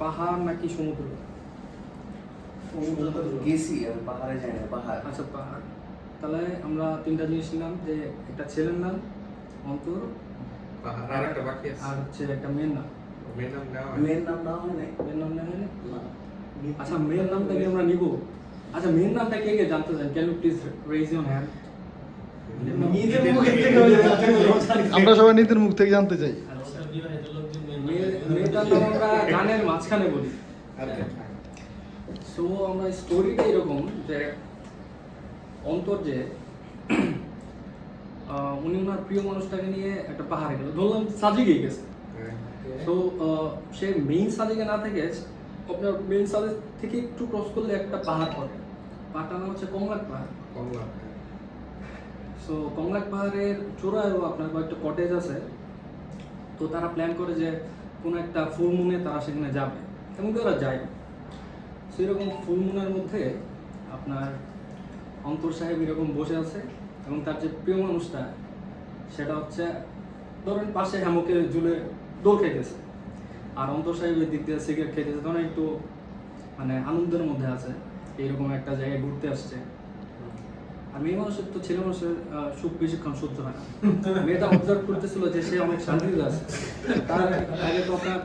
পাহাড় নাকি সমুদ্র? সমুদ্র তো গেছি আমি পাহাড়ে যাই না পাহাড়। আচ্ছা পাহাড়। তাহলে আমরা তিনটা জিনিস নিলাম যে একটা ছেলের নাম অন্তর পাহাড় আর একটা বাকি আছে। আর হচ্ছে একটা মেয়ের নাম। মেয়ের নাম নেওয়া মেয়ের নাম হয় নাই? মেয়ের নাম না। আচ্ছা মেয়ের নামটা কি আমরা নিব? আচ্ছা মেয়ের নামটা কে কে জানতে চান? Can you please raise your hand নিজের মুখে থেকে হয়ে যাচ্ছে। আমরা সবাই নিজের মুখ থেকে জানতে চাই। গানের মাঝখানে বলি সো আমরা স্টোরিটা এরকম যে অন্তর যে উনি ওনার প্রিয় মানুষটাকে নিয়ে একটা পাহাড়ে গেল ধরলাম সাজিকে গেছে তো সে মেইন সাজিকে না থেকে আপনার মেইন সাজেক থেকে একটু ক্রস করলে একটা পাহাড় পড়ে পাহাড়টার নাম হচ্ছে কমলাক পাহাড় কমলা সো কমলাক পাহাড়ের চূড়ায়ও আপনার কয়েকটা কটেজ আছে। তো তারা প্ল্যান করে যে কোনো একটা ফুল মুনে তারা সেখানে যাবে, এবং ওরা যায়। সেই রকম ফুল মুনের মধ্যে আপনার অন্তর সাহেব এরকম বসে আছে, এবং তার যে প্রিয় মানুষটা, সেটা হচ্ছে ধরেন পাশে হ্যামকে জুলে দোল খেতেছে। আর অন্তর সাহেব ওই দিক দিয়ে সিগারেট খেতেছে তখন একটু মানে আনন্দের মধ্যে আছে এইরকম একটা জায়গায় ঘুরতে আসছে। মেয়ে মানুষের তো ছেলে মানুষের সুখ বেশিক্ষণ সহ্য হয় না। মেয়েটা অবজার্ভ করতেছিল যে সে অনেক শান্তিতে আছে। তার আগে তো আপনার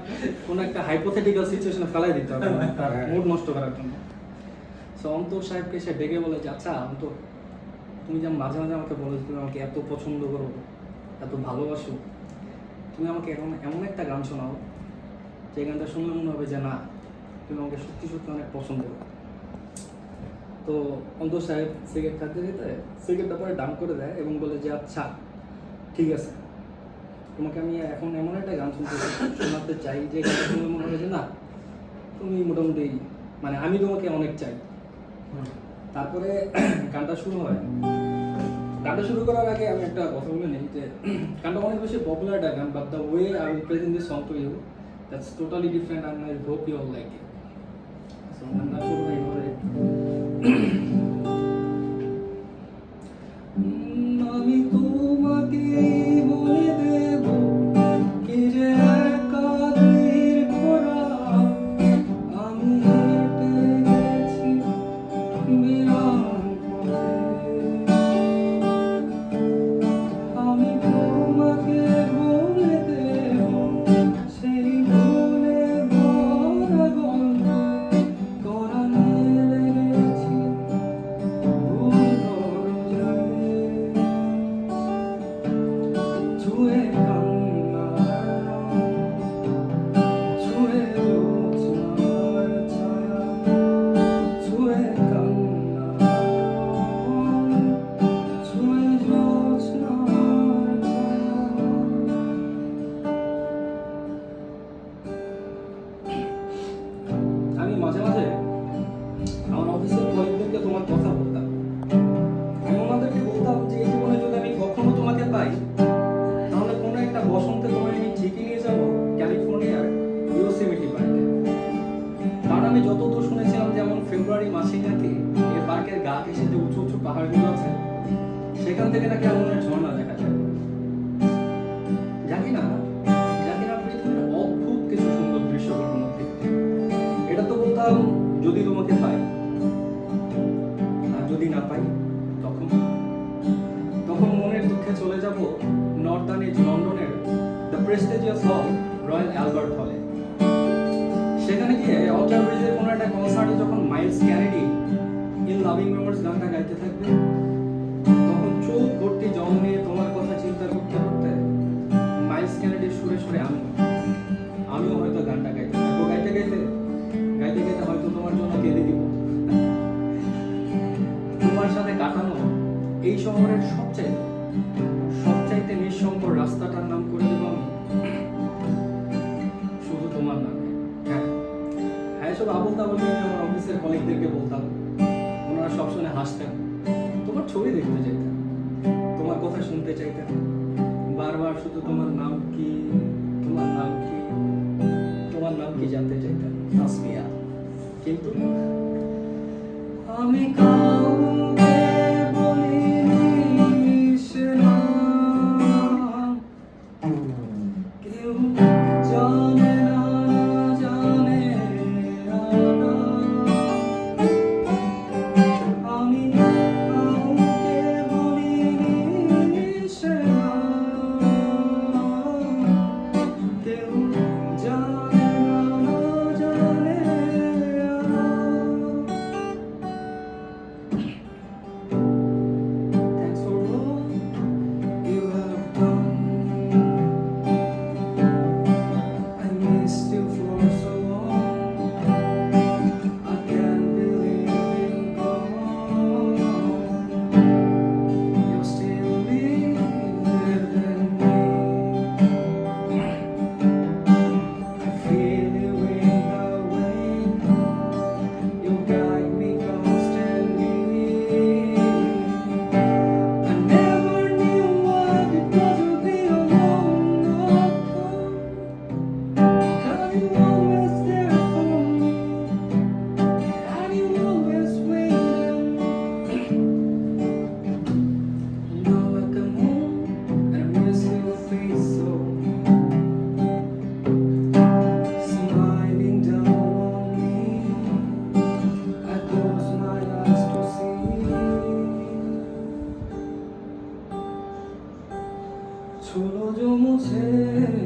কোনো একটা হাইপোথেটিক্যাল সিচুয়েশনে ফেলাই দিতে হবে তার মুড নষ্ট করার জন্য। সো অন্তর সাহেবকে সে ডেকে বলে যে আচ্ছা অন্তর তুমি যেমন মাঝে মাঝে আমাকে বলো তুমি আমাকে এত পছন্দ করো এত ভালোবাসো তুমি আমাকে এখন এমন একটা গান শোনাও যে গানটা শুনলে মনে হবে যে না তুমি আমাকে সত্যি সত্যি অনেক পছন্দ করো। তো অন্তর সাহেব সিগারেট খাতে যেতে সিগারেটটা পরে ডাম করে দেয় এবং বলে যে আচ্ছা ঠিক আছে। তোমাকে আমি এখন এমন একটা গান শুনতে শোনাতে চাই যে গানটা মনে হবে যে না তুমি মোটামুটি মানে আমি তোমাকে অনেক চাই। তারপরে গানটা শুরু হয়। গানটা শুরু করার আগে আমি একটা কথা বলে নিই যে গানটা অনেক বেশি পপুলার একটা গান but the way I will present this song to you that's totally different I hope you all like it so গানটা শুরু হয় Lord. আমি যতদূর শুনেছিলাম যেমন ফেব্রুয়ারি মাসে নাকি এই পার্কের গা ঘেসে যে উঁচু উঁচু পাহাড়গুলো আছে, সেখান থেকে নাকি আগুনের ঝর্ণা দেখা যায়। জানি না জানি না পৃথিবীর অদ্ভুত কিছু সুন্দর মধ্যে। এটা তো বলতাম যদি তোমাকে পাই। আর যদি না পাই, তখন? তখন মনের দুঃখে চলে যাব নর্দার্ন ইজ লন্ডনের the prestigious hall Royal Albert হলে। কোনো কনসার্টে যখন Miles Kennedy in loving memories গানটা গাইতে থাকবে, তখন চোখ ভর্তি জল নিয়ে তোমার কথা চিন্তা করতে করতে মাইলস ক্যানেডির সুরে সুরে আমি আমিও হয়তো গানটা গাইতে থাকব। গাইতে গাইতে গাইতে গাইতে হয়তো তোমার জন্য কেঁদে দিব। তোমার সাথে কাটানো এই শহরের সবচাইতে এসব আবল তাবল নিয়ে আমার অফিসের কলিগদেরকে বলতাম। ওনারা সবসময় হাসতেন। তোমার ছবি দেখতে চাইতেন তোমার কথা শুনতে চাইতেন বারবার শুধু তোমার নাম কি, তোমার নাম কি, তোমার নাম কি জানতে চাইতেন তাসমিয়া কিন্তু আমি কাউকে বলিস না morrer.